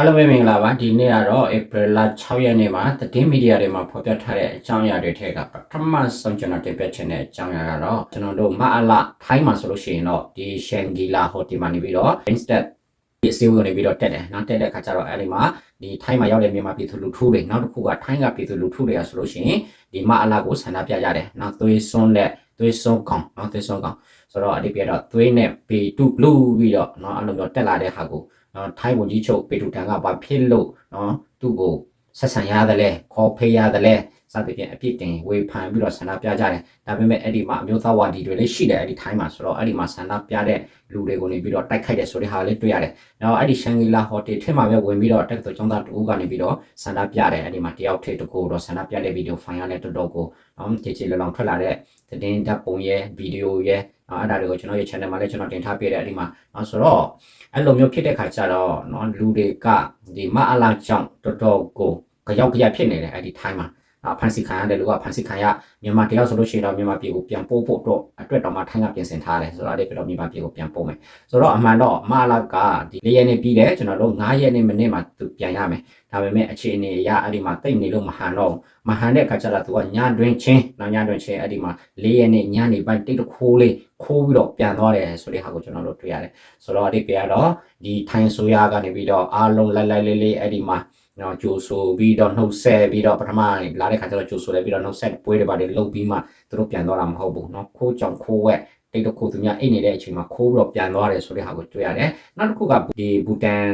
အားလုံးပဲမင်္ဂလာပါဒီနေ့ကတော့ April လ6ရက်နေ့မှာသတင်းမီဒီယာတွေမှာဖော်ပြထားတဲ့အကြောင်းအရာတွေထဲကပထမဆုံးကျွန်တော်တင်ပြချင်တဲ့အကြောင်းအရာကတော့ကျွန်တော်တို့မအလထိုင်းမှာဆိုလို့ရှိရင်တော့ဒီရှန်ဂီလာဟိုတယ်မှာနေပြီးတော့ Instead ဒီအစည်းအဝေးကနေပြီးတော့တက်တယ်နောက်တက်တဲ့အခါကျတော့အဲဒီမှာဒီထိုင်းမှာရောက်တဲ့မြန်မာပြည်သူလူထုတွေနောက်တစ်ခုကထိုင်းကပြည်သူလူထုတွေကဆိုလို့ရှိရင်ဒီမအလကိုဆန္ဒပြကြတယ်နောက်သွေးစွန်းတဲ့သွေးစွန်းကောင်နော်သွေးစွန်းကောင်ဆိုတော့အဒီပြတော့သွေးနဲ့ပေတုလူပြီးတော့နော်အဲ့လိုမျိုးတက်လာတဲ့ဟာကို နော်ထိုင်းဝန်ကြီးချုပ်ပေတူတန်ကဘာဖြစ်လို့နော်သူ့ကိုဆက်ဆံရတယ်လဲခေါ်ဖေးရတယ်လဲစသဖြင့်အပြစ်တင်ဝေဖန်ပြီးတော့ဆန္ဒပြကြတယ်ဒါပေမဲ့အဲ့ဒီမှာအမျိုးသားဝါဒီတွေလည်းရှိတယ်အဲ့ဒီထိုင်းမှာဆိုတော့အဲ့ဒီမှာဆန္ဒပြတဲ့လူတွေကိုနေပြီးတော့တိုက်ခိုက်တယ်ဆိုတဲ့ဟာလေးတွေ့ရတယ်။နောက်အဲ့ဒီရှန်ဂီလာဟိုတယ်ထဲမှာပဲဝင်ပြီးတော့တက္ကသိုလ်ကျောင်းသားတူကနေပြီးတော့ဆန္ဒပြတယ်အဲ့ဒီမှာတယောက်ထိပ်တကူတော့ဆန္ဒပြတဲ့ဗီဒီယိုဖိုင်ရလည်းတော်တော်ကိုနော်ခြေခြေလောင်လောင်ထွက်လာတဲ့သတင်းဓာတ်ပုံရဲ့ဗီဒီယိုရဲ့နော် အဲ့ဒါတွေကိုကျွန်တော်ရဲ့ channel မှာလည်းကျွန်တော်တင်ထားပြတယ်အဲ့ဒီမှာနော်ဆိုတော့အဲ့လိုမျိုးဖြစ်တဲ့ခါကျတော့နော်လူတွေကဒီမအလာကြောင့်တော်တော်ကိုကြောက်ကြရဖြစ်နေတယ်အဲ့ဒီ time မှာအ ဖန်စီခံရတဲ့လူကဖန်စီခံရမြန်မာတယောက်ဆိုလို့ရှိရင်တော့မြန်မာပြည်ကိုပြန်ပို့ဖို့တော့အတွက်တော့မှထိုင်းကပြင်ဆင်ထားတယ်ဆိုတော့အဲ့ဒီပြတော့မြန်မာပြည်ကိုပြန်ပို့မယ်ဆိုတော့အမှန်တော့မလာကဒီ၄ရက်နေပြီးတယ်ကျွန်တော်တို့9ရက်နေမိနစ်မှာသူပြန်ရမယ်ဒါပေမဲ့အခြေအနေအရအဲ့ဒီမှာတိတ်နေလို့မဟန်တော့မဟန်တဲ့အခါကျတော့သူကညတွင်ချင်းနောက်ညတွင်ချင်းအဲ့ဒီမှာ၄ရက်နေညနေပိုင်းတိတ်တခိုးလေးခိုးပြီးတော့ပြန်သွားတယ်ဆိုတဲ့ဟာကိုကျွန်တော်တို့တွေ့ရတယ်ဆိုတော့အဲ့ဒီပြတော့ဒီထိုင်းဆိုရကနေပြီးတော့အားလုံးလိုက်လိုက်လေးလေးအဲ့ဒီမှာ နော်ကြိုးဆိုပြီးတော့နှုတ်ဆက်ပြီးတော့ပထမလာတဲ့ခါကျတော့ကြိုးဆိုလဲပြီးတော့နှုတ်ဆက်ပွဲတွေပါတယ်လှုပ်ပြီးမှသူတို့ပြန်သွားတာမဟုတ်ဘူးနော်ခိုးကြောင်ခိုးဝက်တိတ်တခုသူများအိတ်နေတဲ့အချိန်မှာခိုးပြီးတော့ပြန်သွားတယ်ဆိုတဲ့ဟာကိုတွေ့ရတယ်နောက်တစ်ခုကဒီဘူတန်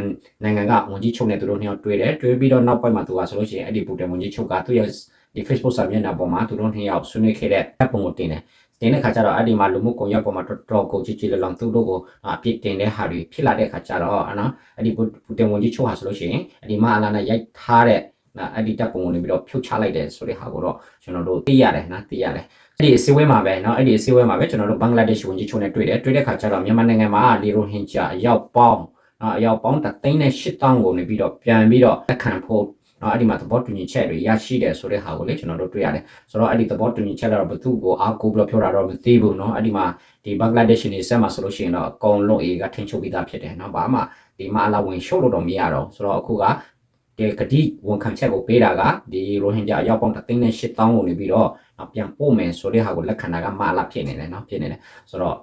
နိုင်ငံကဝန်ကြီးချုပ်နဲ့သူတို့နှစ်ယောက်တွေ့တယ်တွေ့ပြီးတော့နောက်ပိုင်းမှာသူကဆိုလို့ရှိရင်အဲ့ဒီဘူတန်ဝန်ကြီးချုပ်ကသူ့ရဲ့ဒီ Facebook စာမျက်နှာပေါ်မှာသူတို့နှစ်ယောက်ဆွေးနွေးခဲ့တဲ့ပုံကိုတင်တယ် တင်တဲ့ခါကျတော့အဲ့ဒီမှာလူမှုကွန်ရက်ပေါ်မှာတော်တော်ကိုကြည်ကြည်လောင်သူတို့ကိုအပြစ်တင်တဲ့ဟာတွေဖြစ်လာတဲ့ခါကျတော့နော်အဲ့ဒီဘူတန်ဝန်ကြီးချုပ်ဟာဆိုလို့ရှိရင်အဲ့ဒီမအလာနဲ့ရိုက်ထားတဲ့နော်အဲ့ဒီတပ်ပုံကိုနေပြီးတော့ဖြုတ်ချလိုက်တယ်ဆိုတဲ့ဟာကိုတော့ကျွန်တော်တို့သိရတယ်နော်သိရတယ်အဲ့ဒီအစည်းအဝေးမှာပဲเนาะအဲ့ဒီအစည်းအဝေးမှာပဲကျွန်တော်တို့ဘင်္ဂလားဒေ့ရှ်ဝန်ကြီးချုပ်နဲ့တွေ့တယ်တွေ့တဲ့ခါကျတော့မြန်မာနိုင်ငံမှာလီရိုဟင်ဂျာအရောက်ပေါင်းเนาะအရောက်ပေါင်းတသိန်းနဲ့၈တောင်းကိုနေပြီးတော့ပြန်ပြီးတော့လက်ခံဖို့ เนาะအဲ့ဒီမှာသဘောတူညီချက်တွေရရှိတယ်ဆိုတဲ့ဟာကိုလေကျွန်တော်တို့တွေ့ရတယ်ဆိုတော့အဲ့ဒီသဘောတူညီချက်တော့ဘသူ့ကိုအားကိုးပြီးတော့ပြောတာတော့မသိဘူးเนาะအဲ့ဒီမှာဒီဘင်္ဂလားဒေ့ရှ်နေဆက်မှာဆိုလို့ရှိရင်တော့အကုန်လုံးအေကထိန်ချုပ်ပြီးသားဖြစ်တယ်เนาะဘာမှဒီမှာအလာဝင်ရှုပ်လို့တော့မရတော့ဆိုတော့အခုကဒီကတိဝန်ခံချက်ကိုပေးတာကဒီရိုဟင်ဂျာအရောက်ပေါင်းတသိန်းနဲ့၈တောင်းကိုနေပြီးတော့နော်ပြန်ပို့မယ်ဆိုတဲ့ဟာကိုလက်ခံတာကမအလာဖြစ်နေတယ်နော်ဖြစ်နေတယ်ဆိုတော့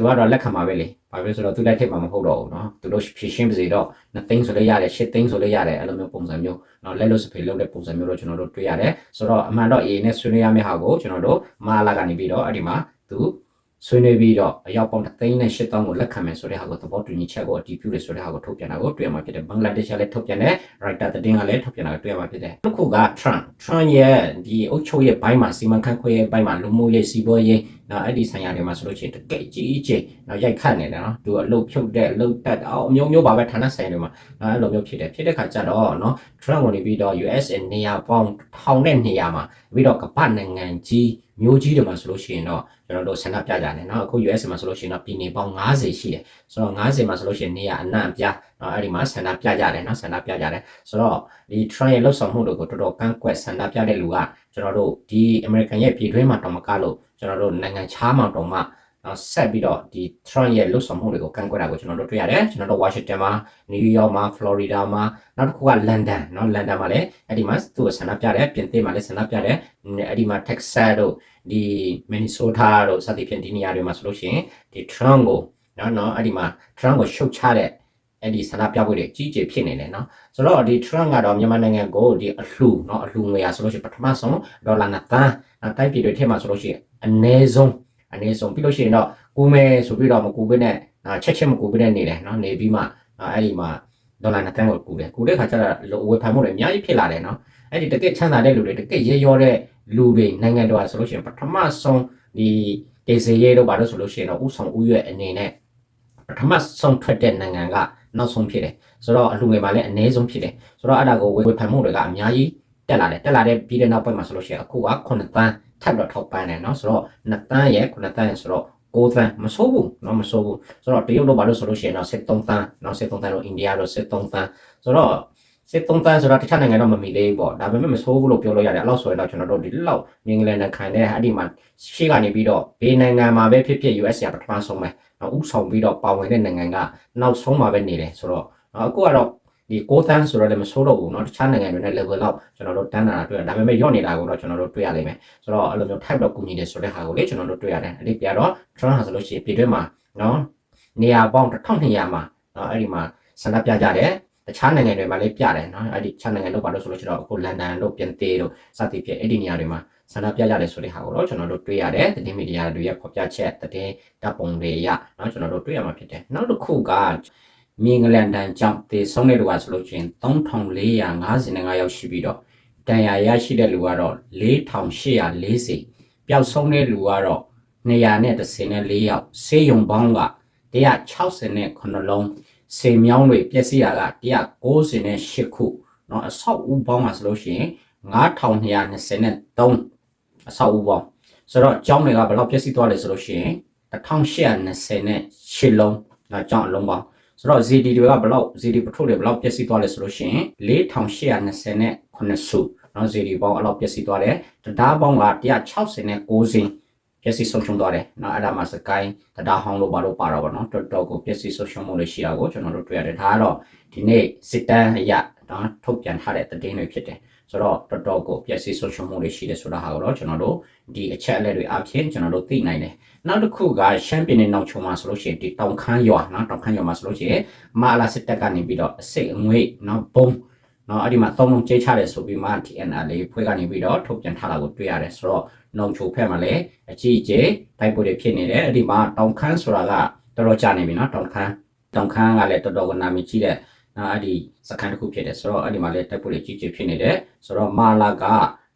သူကတော့လက်ခံပါပဲလေဘာဖြစ်ဆိုတော့သူလက်ထက်မှာမဟုတ်တော့ဘူးနော်သူတို့ဖြည့်ရှင်းပါစေတော့2သိန်းဆိုလည်းရတယ်8သိန်းဆိုလည်းရတယ်အဲ့လိုမျိုးပုံစံမျိုးနော်လက်လို့စဖေးလုပ်တဲ့ပုံစံမျိုးတော့ကျွန်တော်တို့တွေ့ရတယ်ဆိုတော့အမှန်တော့ A နဲ့ဆွေးနွေးရမယ့်ဟာကိုကျွန်တော်တို့မအလာကနေပြီးတော့အဲ့ဒီမှာသူဆွေးနွေးပြီးတော့အရောက်ပေါင်း3သိန်းနဲ့8တောင်းကိုလက်ခံမယ်ဆိုတဲ့ဟာကိုသဘောတူညီချက်ကိုအတည်ပြုတယ်ဆိုတဲ့ဟာကိုထုတ်ပြန်တာကိုတွေ့ရမှာဖြစ်တယ်ဘင်္ဂလားဒေ့ရှ်ကလည်းထုတ်ပြန်တယ်ရိုက်တာသတင်းကလည်းထုတ်ပြန်တာကိုတွေ့ရမှာဖြစ်တယ်တစ်ခုက Trump Trump ရဲ့ဒီအုပ်ချုပ်ရဲ့ဘိုင်းမှာစီမံခန့်ခွဲရဲ့ဘိုင်းမှာလူမှုရေးစီးပွားရေး နော်အဲ့ဒီဆိုင်ရာတွေမှာဆိုလို့ရှိရင်တကယ်ကြီးကြီးနော်ရိုက်ခတ်နေတယ်နော်သူကလှုပ်ဖြုတ်တဲ့လှုပ်တက်အောင်အမျိုးမျိုးပါပဲဌာနဆိုင်တွေမှာနော်အဲ့လိုမျိုးဖြစ်တယ်ဖြစ်တဲ့ခါကျတော့နော် Trump ဝင်ပြီးတော့ US နေရာပေါင်းထောင်တဲ့နေရာမှာပြီးတော့ကမ္ဘာနိုင်ငံကြီးမျိုးကြီးတွေမှာဆိုလို့ရှိရင်တော့ကျွန်တော်တို့ဆန္ဒပြကြတယ်နော်အခု US မှာဆိုလို့ရှိရင်တော့ပြည်နယ်ပေါင်း90ရှိတယ်ဆိုတော့90မှာဆိုလို့ရှိရင်နေရာအနှံ့အပြားနော်အဲ့ဒီမှာဆန္ဒပြကြတယ်နော်ဆန္ဒပြကြတယ်ဆိုတော့ဒီ Trump ရဲ့လှုပ်ဆောင်မှုတွေကိုတော်တော်ကန့်ကွက်ဆန္ဒပြတဲ့လူက ကျွန်တော်တို့ဒီ American ရဲ့ပြည်တွင်းမှာတော့မကလို့ကျွန်တော်တို့နိုင်ငံခြားမှာတော့မှနော်ဆက်ပြီးတော့ဒီ Trump ရဲ့လှုပ်ဆောင်မှုတွေကိုကန့်ကွက်တာကိုကျွန်တော်တို့တွေ့ရတယ်ကျွန်တော်တို့ Washington မှာ New York မှာ Florida မှာနောက်တစ်ခုက London နော် London မှာလည်းအဲ့ဒီမှာသူ့ဆန္ဒပြတယ်ပြင်သစ်မှာလည်းဆန္ဒပြတယ်အဲ့ဒီမှာ Texas တို့ဒီ Minnesota တို့စသဖြင့်ဒီနေရာတွေမှာဆိုလို့ရှိရင်ဒီ Trump ကိုနော်နော်အဲ့ဒီမှာ Trump ကိုရှုတ်ချတဲ့ အဲ့ဒီဆန္ဒပြပွဲတွေကြီးကြီးဖြစ်နေတယ်နော်ဆိုတော့ဒီ Trump ကတော့မြန်မာနိုင်ငံကိုဒီအလှူနော်အလှူငွေရဆိုလို့ရှိရင်ပထမဆုံးဒေါ်လာ2သန်းတိုက်ပြည်တွေထဲမှာဆိုလို့ရှိရင်အနည်းဆုံးအနည်းဆုံးပြီးလို့ရှိရင်တော့ကူမယ်ဆိုပြီးတော့မကူဘဲနဲ့ချက်ချက်မကူဘဲနဲ့နေတယ်နော်နေပြီးမှအဲ့ဒီမှာဒေါ်လာ2သန်းကိုကူတယ်ကူတဲ့ခါကျတော့ဝယ်ဖန်မှုတွေအများကြီးဖြစ်လာတယ်နော်အဲ့ဒီတကယ်ချမ်းသာတဲ့လူတွေတကယ်ရဲရောတဲ့လူတွေနိုင်ငံတော်ဆိုလို့ရှိရင်ပထမဆုံးဒီဒေဇေရဲတို့ဘာလို့ဆိုလို့ရှိရင်တော့ဥဆောင်ဥရွက်အနေနဲ့ပထမဆုံးထွက်တဲ့နိုင်ငံက နောက်ဆုံးဖြစ်တယ်ဆိုတော့အလှငွေမှာလည်းအနည်းဆုံးဖြစ်တယ်ဆိုတော့အဲ့ဒါကိုဝေဖန်မှုတွေကအများကြီးတက်လာတယ်တက်လာတဲ့ပြီးတဲ့နောက်ပိုင်းမှာဆိုလို့ရှိရင်အခုက9တန်းထပ်တော့ထောက်ပန်းတယ်เนาะဆိုတော့2တန်းရဲ့9တန်းရဲ့ဆိုတော့6တန်းမဆိုးဘူးเนาะမဆိုးဘူးဆိုတော့တရုတ်တို့ဘာလို့ဆိုလို့ရှိရင်တော့73တန်းเนาะ73တန်းတော့အိန္ဒိယတော့73တန်းဆိုတော့ စစ်သုံးတန်းဆိုတာတခြားနိုင်ငံတော့မမီသေးဘူးပေါ့ဒါပေမဲ့မဆိုးဘူးလို့ပြောလို့ရတယ်အဲ့လောက်ဆိုရင်တော့ကျွန်တော်တို့ဒီလောက်မြင်ကလေးနဲ့ခံတဲ့အဲ့ဒီမှာရှေ့ကနေပြီးတော့ဘေးနိုင်ငံမှာပဲဖြစ်ဖြစ် US ကပထမဆုံးပဲနောက်ဥဆောင်ပြီးတော့ပါဝင်တဲ့နိုင်ငံကနောက်ဆုံးမှာပဲနေတယ်ဆိုတော့အခုကတော့ ဒီ6သန်းဆိုတော့လည်းမဆိုးတော့ဘူးเนาะတခြားနိုင်ငံတွေနဲ့ level လောက်ကျွန်တော်တို့တန်းတာတွေ့ရဒါပေမဲ့ညော့နေတာကိုတော့ကျွန်တော်တို့တွေ့ရလိမ့်မယ်ဆိုတော့အဲ့လိုမျိုး type တော့ကူညီတယ်ဆိုတဲ့ဟာကိုလေကျွန်တော်တို့တွေ့ရတယ်အဲ့ဒီပြတော့ Trump ဟာဆိုလို့ရှိရင်ပြည်တွင်းမှာเนาะနေရာပေါင်း1200မှာเนาะအဲ့ဒီမှာဆန္ဒပြကြတယ် တခြားနိုင်ငံတွေမှာလည်းပြတယ်နော်အဲ့ဒီခြားနိုင်ငံတို့ပါလို့ဆိုလို့ကျွန်တော်အခုလန်ဒန်တို့ပြင်သစ်တို့စသဖြင့်အဲ့ဒီနေရာတွေမှာဆန္ဒပြကြတယ်ဆိုတဲ့ဟာကိုတော့ကျွန်တော်တို့တွေ့ရတယ်သတင်းမီဒီယာတွေရဲ့ဖော်ပြချက်သတင်းတပ်ပုံတွေရနော်ကျွန်တော်တို့တွေ့ရမှာဖြစ်တယ်နောက်တစ်ခုကမင်္ဂလန်တန်ကြောင့်တေဆုံးတဲ့လူကဆိုလို့ချင်း3455ရောက်ရှိပြီးတော့တန်ရာရရှိတဲ့လူကတော့4840ပျောက်ဆုံးတဲ့လူကတော့234ယောက်ဆေးရုံပေါင်းက169လုံး စေမြောင်းတွေပျက်စီးရက198ခုเนาะအဆောက်အဦပေါင်းမှာဆိုလို့ရှိရင်9223အဆောက်အဦပေါင်းဆိုတော့ကျောင်းတွေကဘယ်လောက်ပျက်စီးသွားလဲဆိုလို့ရှိရင်1828လုံးเนาะကျောင်းအလုံးပေါင်းဆိုတော့ ZD တွေကဘယ်လောက် ZD ပထိုးတွေဘယ်လောက်ပျက်စီးသွားလဲဆိုလို့ရှိရင်4829စုเนาะ ZD ပေါင်းအဲ့လောက်ပျက်စီးသွားတယ်တရားပေါင်းက169စင်း ပျက်စီးဆုံးရှုံးသွားတယ်။နော်အဲ့ဒါမှစကိုင်းတတားဟောင်းလို့ဘာလို့ပါတော့ဗောနော်တော်တော်ကိုပျက်စီးဆုံးရှုံးမှုတွေရှိတာကိုကျွန်တော်တို့တွေ့ရတယ်။ဒါကတော့ဒီနေ့စစ်တမ်းအရနော်ထုတ်ပြန်ထားတဲ့သတင်းတွေဖြစ်တယ်။ဆိုတော့တော်တော်ကိုပျက်စီးဆုံးရှုံးမှုတွေရှိတယ်ဆိုတာဟာကိုတော့ကျွန်တော်တို့ဒီအချက်အလက်တွေအပြင်ကျွန်တော်တို့သိနိုင်တယ်။နောက်တစ်ခုကရှမ်းပြည်နယ်နောက်ချုံမှာဆိုလို့ရှိရင်ဒီတောင်ခမ်းရွာနော်တောင်ခမ်းရွာမှာဆိုလို့ရှိရင်မအလာစစ်တပ်ကနေပြီးတော့အစိတ်အငွေ့နော်ပုံနော်အဲ့ဒီမှာသုံးလုံးကျဲချတယ်ဆိုပြီးမှ TNL လေးဖွဲ့ကနေပြီးတော့ထုတ်ပြန်ထားတာကိုတွေ့ရတယ်ဆိုတော့ နှုံချိုဖက်မှာလည်းအကြီးအကျယ်တိုက်ပွဲတွေဖြစ်နေတယ်အဲ့ဒီမှာတောင်ခမ်းဆိုတာကတော်တော်ကြာနေပြီနော်တောင်ခမ်းတောင်ခမ်းကလည်းတော်တော်ကနာမည်ကြီးတဲ့နော်အဲ့ဒီစကန်တစ်ခုဖြစ်တယ်ဆိုတော့အဲ့ဒီမှာလည်းတိုက်ပွဲတွေကြီးကြီးဖြစ်နေတယ်ဆိုတော့မာလာက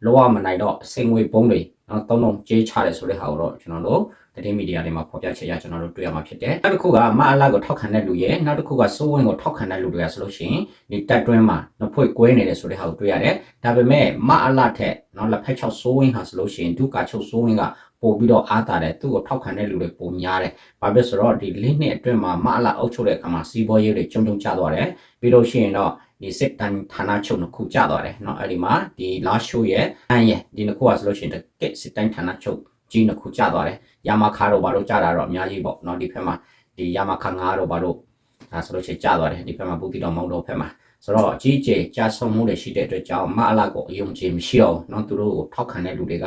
လောရမနိုင်တော့အစိမ်ငွေဘုံတွေနော်သုံးလုံးကျဲချတယ်ဆိုတဲ့ဟာကိုတော့ကျွန်တော်တို့သတင်းမီဒီယာတွေမှာဖော်ပြချက်ရကျွန်တော်တို့တွေ့ရမှာဖြစ်တယ်နောက်တစ်ခုကမအလာကိုထောက်ခံတဲ့လူရဲ့နောက်တစ်ခုကစိုးဝင်းကိုထောက်ခံတဲ့လူတွေကဆိုလို့ရှိရင်ဒီတက်တွင်းမှာနှစ်ဖွဲ့ကွဲနေတယ်ဆိုတဲ့ဟာကိုတွေ့ရတယ်ဒါပေမဲ့မအလာထက်နော်လက်ဖက်ချောက်စိုးဝင်းဟာဆိုလို့ရှိရင်ဒုကာချုပ်စိုးဝင်းက ပို့ပြီးတော့အားတာတယ်သူ့ကိုထောက်ခံတဲ့လူတွေပုံများတယ်။ဘာဖြစ်ဆိုတော့ဒီလင်းနှစ်အတွင်းမှာမအလာအုပ်ချုပ်တဲ့အခါမှာစီးပွားရေးတွေကျုံကျုံကျသွားတယ်။ပြီးလို့ရှိရင်တော့ဒီစစ်တန်ဌာနချုပ်နှစ်ခုကျသွားတယ်။နော်အဲ့ဒီမှာဒီလာရှိုးရဲ့အန်ရဲ့ဒီနှစ်ခုကဆိုလို့ရှိရင်တကက်စစ်တန်ဌာနချုပ်ကြီးနှစ်ခုကျသွားတယ်။ယာမခါတို့ဘာလို့ကျတာတော့အများကြီးပေါ့နော်ဒီဖက်မှာဒီယာမခါငါးတို့ဘာလို့အဲဆိုလို့ရှိရင်ကျသွားတယ်ဒီဖက်မှာဘူတီတော်မောင်တော်ဖက်မှာ။ ဆိုတော့အကြီးအကျယ်ကြာဆုံးမှုတွေရှိတဲ့အတွက်ကြောင့်မအလာကိုအယုံကြည်မရှိအောင်เนาะသူတို့ကိုထောက်ခံတဲ့လူတွေက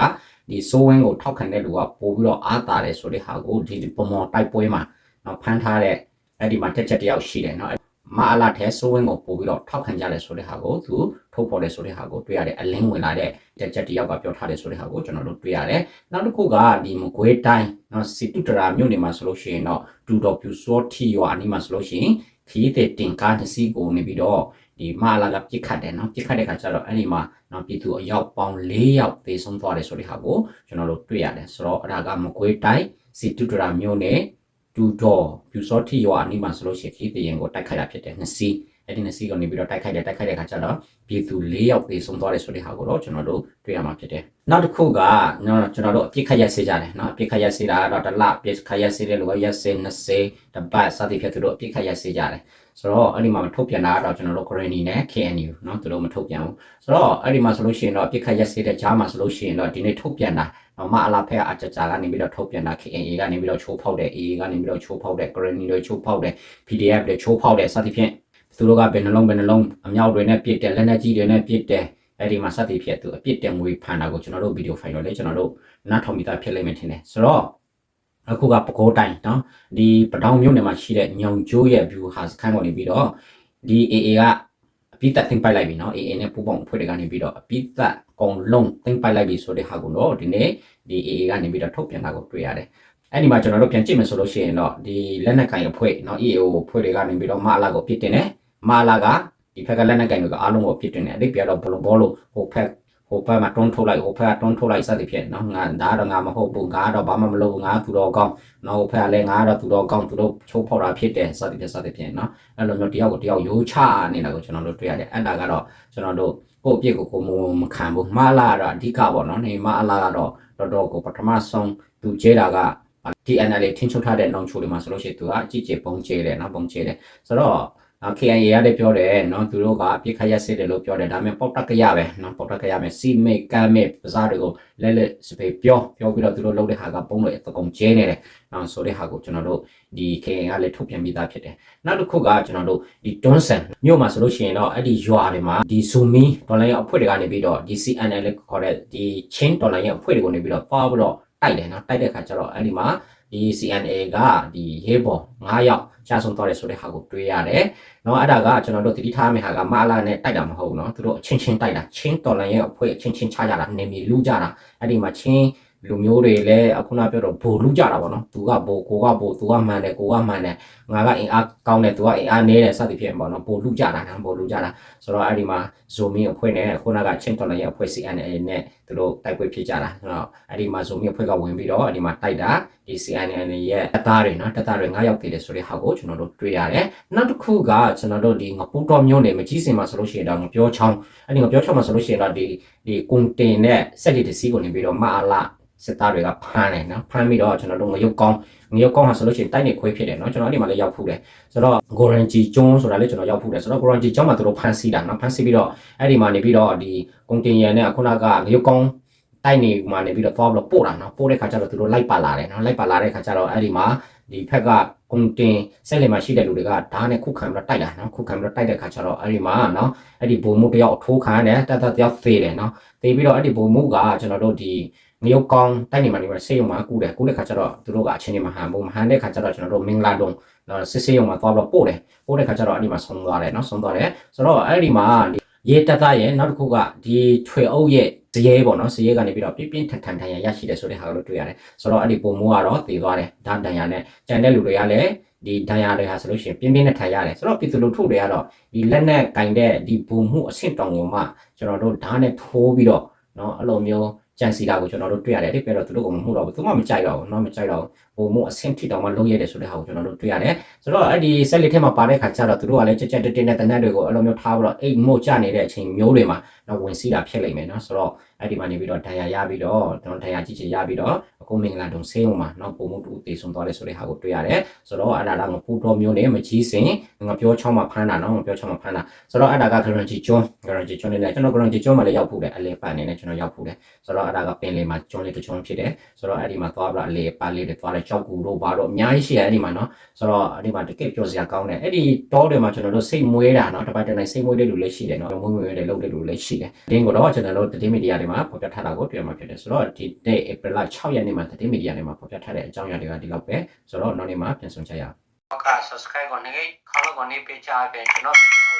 ဒီစိုးဝင်းကိုထောက်ခံတဲ့လူကပို့ပြီးတော့အားတာတယ်ဆိုတဲ့ဟာကိုဒီပုံမော်တိုက်ပွဲမှာเนาะဖမ်းထားတဲ့အဲ့ဒီမှာတက်ချက်တယောက်ရှိတယ်เนาะမအလာတဲ့စိုးဝင်းကိုပို့ပြီးတော့ထောက်ခံကြတယ်ဆိုတဲ့ဟာကိုသူထုတ်ဖော်တယ်ဆိုတဲ့ဟာကိုတွေ့ရတယ်အလင်းဝင်လာတဲ့တက်ချက်တယောက်ကပြောထားတယ်ဆိုတဲ့ဟာကိုကျွန်တော်တို့တွေ့ရတယ်နောက်တစ်ခုကဒီမကွေးတိုင်းเนาะစီတုတရာမြို့နယ်မှာဆိုလို့ရှိရင်တော့ဒူတော်ပြူစောထီရွာအနီးမှာဆိုလို့ရှိရင်ခီးတဲ့တင်ကားတစ်စီးကိုနေပြီးတော့ ဒီမလာကပြစ်ခတ်တယ်နော်ပြစ်ခတ်တဲ့ခါကျတော့အဲ့ဒီမှာနော်ပြည်သူအယောက်ပေါင်း၄ယောက်သေဆုံးသွားတယ်ဆိုတဲ့ဟာကိုကျွန်တော်တို့တွေ့ရတယ်ဆိုတော့အဲ့ဒါကမကွေးတိုင်းစီတူတရာမြို့နယ်တူတော်ပြူစောထီရွာအနီးမှာဆိုလို့ရှိရင်ဒီတရင်ကိုတိုက်ခိုက်တာဖြစ်တယ်နှစ်စီးအဲ့ဒီနှစ်စီးကနေပြီးတော့တိုက်ခိုက်တယ်တိုက်ခိုက်တဲ့ခါကျတော့ပြည်သူ၄ယောက်သေဆုံးသွားတယ်ဆိုတဲ့ဟာကိုတော့ကျွန်တော်တို့တွေ့ရမှာဖြစ်တယ်နောက်တစ်ခုကကျွန်တော်တို့အပြစ်ခတ်ရစေကြတယ်နော်အပြစ်ခတ်ရစေတာကတော့တစ်လအပြစ်ခတ်ရစေတဲ့လူကရစေ20တပတ်စသဖြင့်သူတို့အပြစ်ခတ်ရစေကြတယ် ဆိုတော့အဲ့ဒီမှာမထုတ်ပြန်တာကတော့ကျွန်တော်တို့ Granny နဲ့ KNU เนาะသူတို့မထုတ်ပြန်ဘူးဆိုတော့အဲ့ဒီမှာဆိုလို့ရှိရင်တော့အပြစ်ခတ်ရက်စေတဲ့ဂျားမှာဆိုလို့ရှိရင်တော့ဒီနေ့ထုတ်ပြန်တာမအလာဖက်အကြကြကနေပြီးတော့ထုတ်ပြန်တာ KNA ကနေပြီးတော့ချိုးဖောက်တယ် AA ကနေပြီးတော့ချိုးဖောက်တယ် Granny တွေချိုးဖောက်တယ် PDF တွေချိုးဖောက်တယ်စသည်ဖြင့်သူတို့ကဘယ်နှလုံးဘယ်နှလုံးအမြောက်တွေနဲ့ပြစ်တယ်လက်နက်ကြီးတွေနဲ့ပြစ်တယ်အဲ့ဒီမှာစသည်ဖြင့်သူအပြစ်တင်ငွေဖန်တာကိုကျွန်တော်တို့ဗီဒီယိုဖိုင်တော့လေကျွန်တော်တို့နားထောင်မိသားဖြစ်လိမ့်မယ်ထင်တယ်ဆိုတော့ အခုကပဲခူးတိုင်းနော်ဒီပတောင်မြို့နယ်မှာရှိတဲ့ညောင်ကျိုးရဲ့ view ဟာစခန်းပေါ်နေပြီးတော့ဒီ AA ကအပိသက်သိမ့်ပိုက်လိုက်ပြီနော် AA နဲ့ပူပေါင်းဖွဲ့တွေကနေပြီးတော့အပိသက်ကုံလုံးသိမ့်ပိုက်လိုက်ပြီဆိုတဲ့ဟာကိုတော့ဒီနေ့ဒီ AA ကနေပြီးတော့ထုတ်ပြန်တာကိုတွေ့ရတယ်အဲ့ဒီမှာကျွန်တော်တို့ပြန်ကြည့်မယ်ဆိုလို့ရှိရင်တော့ဒီလက်နက်ကင်အဖွဲ့နော် EAO ဖွဲ့တွေကနေပြီးတော့မအလာကိုပြစ်တင်တယ်မအလာကဒီဖက်ကလက်နက်ကင်တွေကအားလုံးကိုပြစ်တင်တယ်အဲ့ဒီပြတော့ဘလုံးဘောလို့ဟိုဖက် ဟိုဘက်မှာတွန်းထုတ်လိုက်ဟိုဘက်ကတွန်းထုတ်လိုက်စသဖြင့်နော်ငါဒါတော့ငါမဟုတ်ဘူးငါတော့ဘာမှမလုပ်ငါသူတော်ကောင်းနော်ဟိုဘက်ကလည်းငါတော့သူတော်ကောင်းသူတို့ချိုးဖောက်တာဖြစ်တယ်စသဖြင့်စသဖြင့်နော်အဲ့လိုမျိုးတယောက်ကိုတယောက်ယိုးချနေတာကိုကျွန်တော်တို့တွေ့ရတယ်အဲ့ဒါကတော့ကျွန်တော်တို့ကိုယ့်အပြစ်ကိုကိုယ်မခံဘူးမှားလာတာအဓိကပေါ့နော်နေမှားလာတော့တော်တော်ကိုပထမဆုံးသူကျဲတာကဒီ analytics ထင်းချုပ်ထားတဲ့နှောင်ချိုတွေမှာဆိုလို့ရှိရင်သူကအကြည့်ကျေပုံကျဲတယ်နော်ပုံကျဲတယ်ဆိုတော့ KIA ရတယ်ပြောတယ်နော်သူတို့ကအပြစ်ခတ်ရစစ်တယ်လို့ပြောတယ်ဒါပေမဲ့ပေါက်တက်ကရပဲနော်ပေါက်တက်ကရမယ်စီမေကမ်းမေပစားတွေကိုလဲလဲစပေပြောပြောပြီးတော့သူတို့လုပ်တဲ့ဟာကပုံလို့အကုန်ကျဲနေတယ်နော်ဆိုတဲ့ဟာကိုကျွန်တော်တို့ဒီ KIA ကလည်းထုတ်ပြန်ပြီးသားဖြစ်တယ်နောက်တစ်ခုကကျွန်တော်တို့ဒီ Donson မြို့မှာဆိုလို့ရှိရင်တော့အဲ့ဒီရွာတွေမှာဒီ Zoomi ဒေါ်လာရဲ့အဖွဲ့တွေကနေပြီးတော့ဒီ CNL လို့ခေါ်တဲ့ဒီ Chain ဒေါ်လာရဲ့အဖွဲ့တွေကနေပြီးတော့ပေါပြီးတော့တိုက်တယ်နော်တိုက်တဲ့ခါကျတော့အဲ့ဒီမှာဒီ CNA ကဒီရေးပေါ်9ယောက် ကျဆုံးသွားတယ်ဆိုတဲ့ဟာကိုတွေးရတယ်။နော်အဲ့ဒါကကျွန်တော်တို့တတိထားမယ့်ဟာကမအလာနဲ့တိုက်တာမဟုတ်နော်။သူတို့အချင်းချင်းတိုက်တာချင်းတော်လန်ရဲ့အဖွဲ့အချင်းချင်းချကြတာနေမီလူကြတာအဲ့ဒီမှာချင်းလူမျိုးတွေလည်းအခုနပြောတော့ဘိုလူကြတာပေါ့နော်သူကဘိုကိုကဘိုသူကမှန်တယ်ကိုကမှန်တယ်ငါကအင်အားကောင်းတယ်သူကအင်အားနည်းတယ်စသဖြင့်ပေါ့နော်ဘိုလူကြတာဒါဘိုလူကြတာဆိုတော့အဲ့ဒီမှာ zoom in အဖွဲ့နဲ့ခုနကချင်းတော်လန်ရဲ့အဖွဲ့ CNA နဲ့ သူတို့တိုက်ပွဲဖြစ်ကြတာဆိုတော့အဲ့ဒီမှာဇိုမီအဖွဲ့ကဝင်ပြီးတော့အဲ့ဒီမှာတိုက်တာဒီ CNN ရဲ့တပ်သားတွေနော်တပ်သားတွေ9ယောက်တည်တယ်ဆိုတဲ့ဟာကိုကျွန်တော်တို့တွေ့ရတယ်။နောက်တစ်ခုကကျွန်တော်တို့ဒီငပူတော်မျိုးနေမကြီးစင်မှာဆိုလို့ရှိရင်တော့ငပြောချောင်းအဲ့ဒီငပြောချောင်းမှာဆိုလို့ရှိရင်တော့ဒီဒီကွန်တင်နဲ့စက်လီတစီကိုနေပြီးတော့မအားလာစစ်သားတွေကဖမ်းတယ်နော်ဖမ်းပြီးတော့ကျွန်တော်တို့ငရုတ်ကောင်း ငရုတ်ကောင်းဟာဆိုလို့ရှိရင်တိုက်နေခွေးဖြစ်တယ်နော်ကျွန်တော်အဲ့ဒီမှာလည်းရောက်ဖူးတယ်ဆိုတော့ဂိုရန်ဂျီကျွန်းဆိုတာလည်းကျွန်တော်ရောက်ဖူးတယ်ဆိုတော့ဂိုရန်ဂျီကျွန်းမှာသူတို့ဖမ်းဆီးတာနော်ဖမ်းဆီးပြီးတော့အဲ့ဒီမှာနေပြီးတော့ဒီကွန်တင်ရန်နဲ့ခုနကငရုတ်ကောင်းတိုက်နေမှာနေပြီးတော့သွားပြီးတော့ပို့တာနော်ပို့တဲ့ခါကျတော့သူတို့လိုက်ပါလာတယ်နော်လိုက်ပါလာတဲ့ခါကျတော့အဲ့ဒီမှာဒီဖက်ကကွန်တင်ဆက်လေမှာရှိတဲ့လူတွေကဓာတ်နဲ့ခုခံပြီးတော့တိုက်တာနော်ခုခံပြီးတော့တိုက်တဲ့ခါကျတော့အဲ့ဒီမှာနော်အဲ့ဒီဘုံမှုတယောက်အထိုးခံရတယ်တတ်တတ်တယောက်သေးတယ်နော်သေးပြီးတော့အဲ့ဒီဘုံမှုကကျွန်တော်တို့ဒီ ငရုတ်ကောင်းတိုက်နေမှာနေမှာဆေးရုံမှာကူတယ်ကူတဲ့ခါကျတော့သူတို့ကအချင်းချင်းမဟန်ဘူးမဟန်တဲ့ခါကျတော့ကျွန်တော်တို့မင်္ဂလာတုံနော်စစ်ဆေးရုံမှာသွားပြီးတော့ပို့တယ်ပို့တဲ့ခါကျတော့အဲ့ဒီမှာဆုံးသွားတယ်နော်ဆုံးသွားတယ်ဆိုတော့အဲ့ဒီမှာရေတက်သားရဲ့နောက်တစ်ခုကဒီထွေအုပ်ရဲ့ဇရဲပေါ့နော်ဇရဲကနေပြီးတော့ပြင်းပြင်းထန်ထန်ထန်ရရရှိတယ်ဆိုတဲ့ဟာကိုတွေ့ရတယ်ဆိုတော့အဲ့ဒီပုံမိုးကတော့တည်သွားတယ်ဒါဒဏ်ရာနဲ့ကြံတဲ့လူတွေကလည်းဒီဒဏ်ရာတွေဟာဆိုလို့ရှိရင်ပြင်းပြင်းနဲ့ထန်ရတယ်ဆိုတော့ပြည်သူလူထုတွေကတော့ဒီလက်နဲ့ကင်တဲ့ဒီဘုံမှုအဆင့်တောင်ကိုမှကျွန်တော်တို့ဓာတ်နဲ့ထိုးပြီးတော့နော်အဲ့လိုမျိုး ကြံစီတာကိုကျွန်တော်တို့တွေ့ရတယ်ဒီပြတော့သူတို့ကမမှုတော့ဘူးသူမှမကြိုက်တော့ဘူးเนาะမကြိုက်တော့ဘုံ ဟိုမို့အဆင့်ထိတောင်မှလုံးရတယ်ဆိုတဲ့ဟာကိုကျွန်တော်တို့တွေ့ရတယ်ဆိုတော့အဲ့ဒီ set list ထဲမှာပါတဲ့ခါကျတော့သူတို့ကလည်းကြက်ကြက်တက်တက်နဲ့တနက်တွေကိုအဲ့လိုမျိုးထားပြီးတော့အိတ်မို့ကြနေတဲ့အချိန်မျိုးတွေမှာတော့ဝင်စီးတာဖြစ်လိမ့်မယ်နော်ဆိုတော့အဲ့ဒီမှာနေပြီးတော့ဒဏ်ရာရပြီးတော့ကျွန်တော်ဒဏ်ရာကြီးကြီးရပြီးတော့အခုမင်္ဂလာတုံဆေးုံမှာနော်ပုံမှုတူတည်ဆုံသွားတယ်ဆိုတဲ့ဟာကိုတွေ့ရတယ်ဆိုတော့အဲ့ဒါကငါပူတော်မျိုးနဲ့မကြီးစင်ငါပြောချောင်းမှာဖမ်းတာနော်ငါပြောချောင်းမှာဖမ်းတာဆိုတော့အဲ့ဒါက guarantee ကျွန်း guarantee ကျွန်းလေးနဲ့ကျွန်တော် guarantee ကျွန်းမှာလည်းရောက်ဖို့တယ်အလေပတ်နေနဲ့ကျွန်တော်ရောက်ဖို့တယ်ဆိုတော့အဲ့ဒါကပင်လေမှာကျွန်းလေးတစ်ကျွန်းဖြစ်တယ်ဆိုတော့အဲ့ဒီမှာသွားပြီးတော့အလေပတ်လေးတွေသွားလိုက်ဖြောက်ကူတို့ဘာတော့အများကြီးရှိရအဲ့ဒီမှာနော်ဆိုတော့ဒီမှာတကယ်ပြောစရာကောင်းတယ်အဲ့ဒီတောတွေမှာကျွန်တော်တို့စိတ်မွေးတာနော်တပတ်တနေ့စိတ်မွေးတဲ့လူလည်းရှိတယ်နော်မွေးမွေးတဲ့လုပ်တဲ့လူလည်းရှိတယ်ဒင်းကိုတော့ကျွန်တော်တို့သတင်းမီဒီယာတွေမှာဖော်ပြထားတာကိုတွေ့မှာဖြစ်တယ်ဆိုတော့ဒီ day April 6ရက်နေ့မှာသတင်းမီဒီယာတွေမှာဖော်ပြထားတဲ့အကြောင်းအရာတွေကဒီလောက်ပဲဆိုတော့နောက်နေ့မှာပြန်ဆုံကြရအောင်ဟုတ်ကဲ့ subscribe ကိုနေခောက်လို့ကိုနေပေးချပေးကျွန်တော်ဗီဒီယို